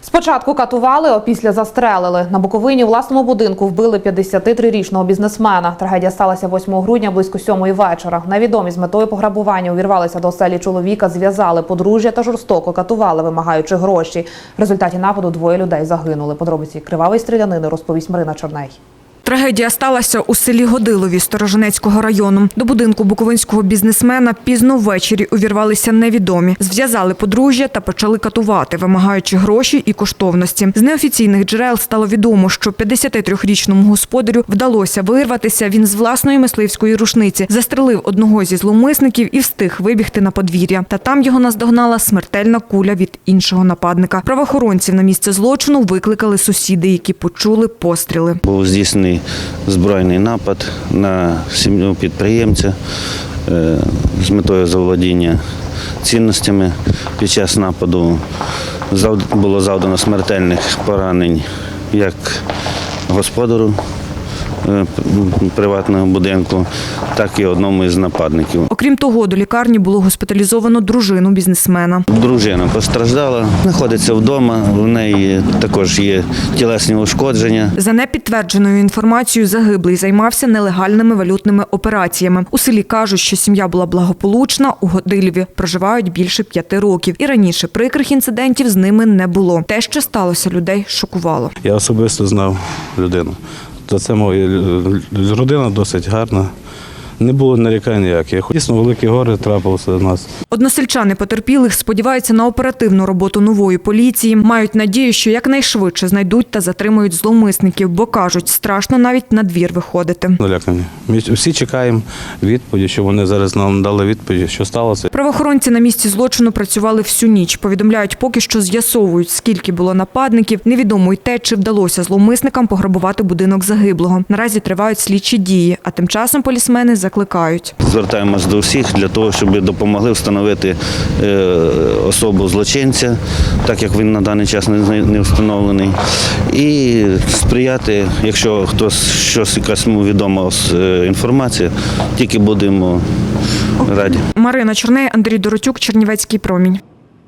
Спочатку катували, а після застрелили. На Буковині власному будинку вбили 53-річного бізнесмена. Трагедія сталася 8 грудня близько 7 вечора. Невідомі з метою пограбування увірвалися до оселі чоловіка, зв'язали подружжя та жорстоко катували, вимагаючи гроші. В результаті нападу двоє людей загинули. Подробиці кривавої стрілянини розповість Марина Чорней. Трагедія сталася у селі Годилові Сторожинецького району. До будинку буковинського бізнесмена пізно ввечері увірвалися невідомі, зв'язали подружжя та почали катувати, вимагаючи гроші і коштовності. З неофіційних джерел стало відомо, що 53-річному господарю вдалося вирватися. Він з власної мисливської рушниці застрелив одного зі зловмисників і встиг вибігти на подвір'я. Та там його наздогнала смертельна куля від іншого нападника. Правоохоронців на місце злочину викликали сусіди, які почули постріли. Був здійснений збройний напад на сім'ю підприємця е, з метою заволодіння цінностями. Під час нападу було завдано смертельних поранень як господару приватного будинку, так і одному із нападників. Окрім того, до лікарні було госпіталізовано дружину бізнесмена. Дружина постраждала, знаходиться вдома, в неї також є тілесні ушкодження. За непідтвердженою інформацією, загиблий займався нелегальними валютними операціями. У селі кажуть, що сім'я була благополучна, у Годиліві проживають більше п'яти років. І раніше прикрих інцидентів з ними не було. Те, що сталося, людей шокувало. Я особисто знав людину. То це моя лю- родина досить гарна. Не було нарікань ніяких. Дійсно, велике горе трапилося до нас. Односельчани потерпілих сподіваються на оперативну роботу нової поліції. Мають надію, що якнайшвидше знайдуть та затримують зловмисників, бо кажуть, страшно навіть на двір виходити. Налякані. Ми всі чекаємо відповіді, що вони зараз нам дали відповіді, що сталося. Правоохоронці на місці злочину працювали всю ніч. Повідомляють, поки що з'ясовують, скільки було нападників. Невідомо й те, чи вдалося зловмисникам пограбувати будинок загиблого. Наразі тривають слідчі дії, а тим часом полісмени закликають. Звертаємось до всіх для того, щоб допомогли встановити е, особу злочинця, так як він на даний час не, встановлений, і сприяти, якщо хтось щось якась йому відома е, інформація, тільки будемо раді. Марина Чорней, Андрій Доротюк, Чернівецький промінь.